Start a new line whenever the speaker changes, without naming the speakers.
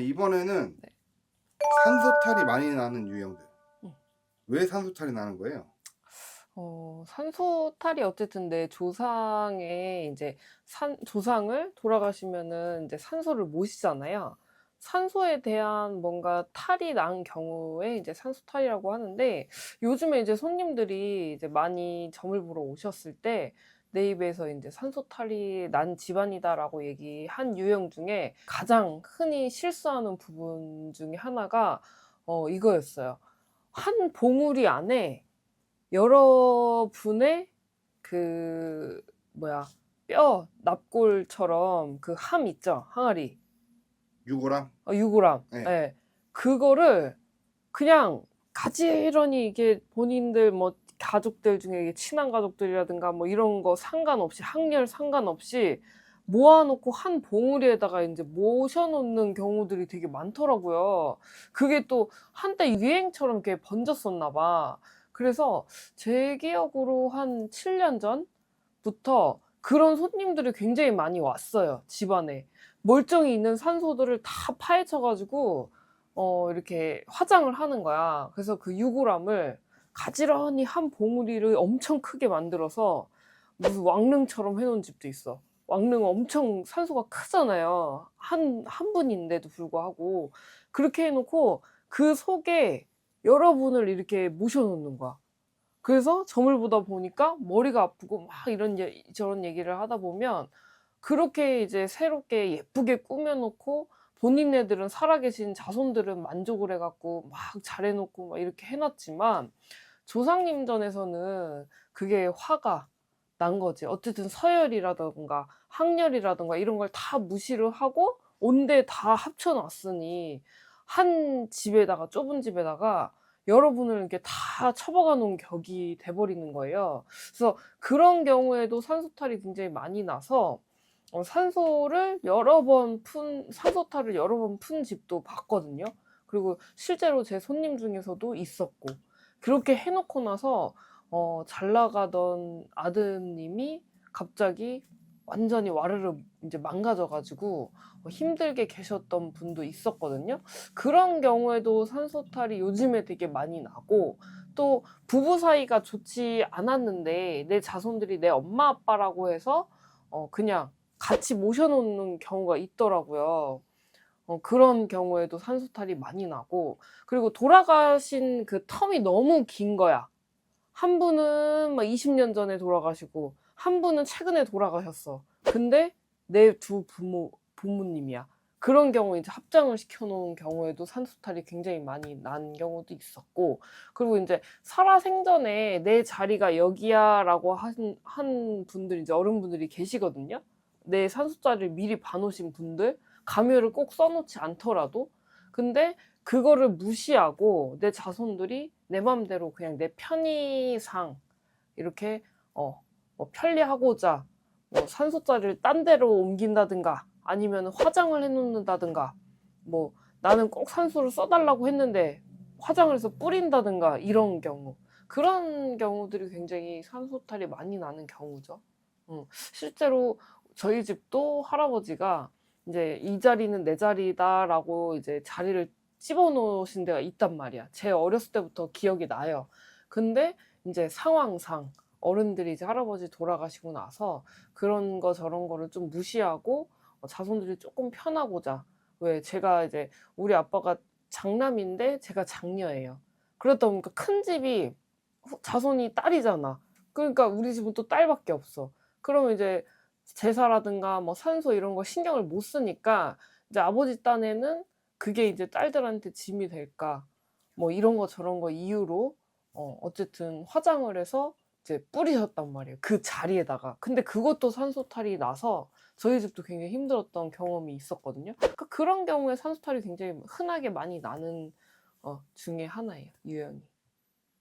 네, 이번에는
네.
산소탈이 많이 나는 유형들.
음.
왜 산소탈이 나는 거예요?
어, 산소탈이 어쨌든 내 조상에 이제 산, 조상을 돌아가시면은 이제 산소를 모시잖아요. 산소에 대한 뭔가 탈이 난 경우에 이제 산소탈이라고 하는데 요즘에 이제 손님들이 이제 많이 점을 보러 오셨을 때 내 입에서 이제 산소탈이 난 집안이다라고 얘기한 유형 중에 가장 흔히 실수하는 부분 중에 하나가 어, 이거였어요. 한 봉우리 안에 여러 분의 그 뭐야 뼈 납골처럼 그 함 있죠 항아리
유골함?
어, 유골함
네.
예. 그거를 그냥 가지런히 이게 본인들 뭐 가족들 중에 친한 가족들이라든가 뭐 이런 거 상관없이 학렬 상관없이 모아놓고 한 봉우리에다가 이제 모셔놓는 경우들이 되게 많더라고요. 그게 또 한때 유행처럼 이렇게 번졌었나 봐. 그래서 제 기억으로 한 7년 전부터 그런 손님들이 굉장히 많이 왔어요. 집안에. 멀쩡히 있는 산소들을 다 파헤쳐가지고, 어, 이렇게 화장을 하는 거야. 그래서 그 유골함을 가지런히 한 봉우리를 엄청 크게 만들어서 무슨 왕릉처럼 해놓은 집도 있어. 왕릉 엄청 산소가 크잖아요. 한, 한 분인데도 불구하고. 그렇게 해놓고 그 속에 여러분을 이렇게 모셔놓는 거야. 그래서 점을 보다 보니까 머리가 아프고 막 이런 예- 저런 얘기를 하다 보면 그렇게 이제 새롭게 예쁘게 꾸며놓고 본인네들은 살아계신 자손들은 만족을 해갖고 막 잘해놓고 막 이렇게 해놨지만 조상님 전에서는 그게 화가 난 거지. 어쨌든 서열이라던가 학렬이라던가 이런 걸 다 무시를 하고 온데 다 합쳐놨으니 한 집에다가 좁은 집에다가 여러분을 이렇게 다 처박아 놓은 격이 돼버리는 거예요. 그래서 그런 경우에도 산소탈이 굉장히 많이 나서 어, 산소를 여러 번 푼, 산소탈을 여러 번 푼 집도 봤거든요. 그리고 실제로 제 손님 중에서도 있었고, 그렇게 해놓고 나서, 어, 잘 나가던 아드님이 갑자기 완전히 와르르 이제 망가져가지고 어, 힘들게 계셨던 분도 있었거든요. 그런 경우에도 산소탈이 요즘에 되게 많이 나고, 또 부부 사이가 좋지 않았는데 내 자손들이 내 엄마 아빠라고 해서 어, 그냥 같이 모셔놓는 경우가 있더라고요. 어, 그런 경우에도 산소탈이 많이 나고, 그리고 돌아가신 그 텀이 너무 긴 거야. 한 분은 막 20년 전에 돌아가시고, 한 분은 최근에 돌아가셨어. 근데 내 두 부모, 부모님이야. 그런 경우 이제 합장을 시켜놓은 경우에도 산소탈이 굉장히 많이 난 경우도 있었고, 그리고 이제 살아생전에 내 자리가 여기야라고 한, 한 분들, 이제 어른분들이 계시거든요. 내 산소자리를 미리 봐놓으신 분들 감유를 꼭 써놓지 않더라도 근데 그거를 무시하고 내 자손들이 내 맘대로 그냥 내 편의상 이렇게 어, 뭐 편리하고자 뭐 산소자리를 딴 데로 옮긴다든가 아니면 화장을 해놓는다든가 뭐 나는 꼭 산소를 써달라고 했는데 화장을 해서 뿌린다든가 이런 경우 그런 경우들이 굉장히 산소탈이 많이 나는 경우죠. 음, 실제로 저희 집도 할아버지가 이제 이 자리는 내 자리다라고 이제 자리를 집어놓으신 데가 있단 말이야. 제 어렸을 때부터 기억이 나요. 근데 이제 상황상 어른들이 이제 할아버지 돌아가시고 나서 그런 거 저런 거를 좀 무시하고 어, 자손들이 조금 편하고자 왜 제가 이제 우리 아빠가 장남인데 제가 장녀예요. 그러다 보니까 큰 집이 후- 자손이 딸이잖아. 그러니까 우리 집은 또 딸밖에 없어. 그러면 이제 제사라든가 뭐 산소 이런 거 신경을 못 쓰니까 이제 아버지 딴에는 그게 이제 딸들한테 짐이 될까? 뭐 이런 거 저런 거 이유로 어 어쨌든 화장을 해서 이제 뿌리셨단 말이에요 그 자리에다가. 근데 그것도 산소탈이 나서 저희 집도 굉장히 힘들었던 경험이 있었거든요. 그러니까 그런 경우에 산소탈이 굉장히 흔하게 많이 나는 어 중에 하나예요 유형이